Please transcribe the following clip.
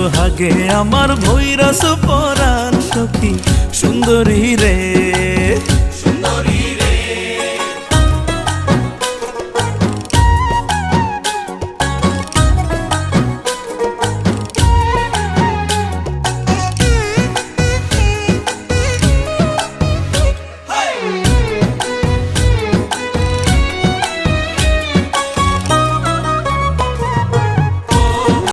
সোহাগে আমার ভৈরাস পরাণ সখী সুন্দরী রে।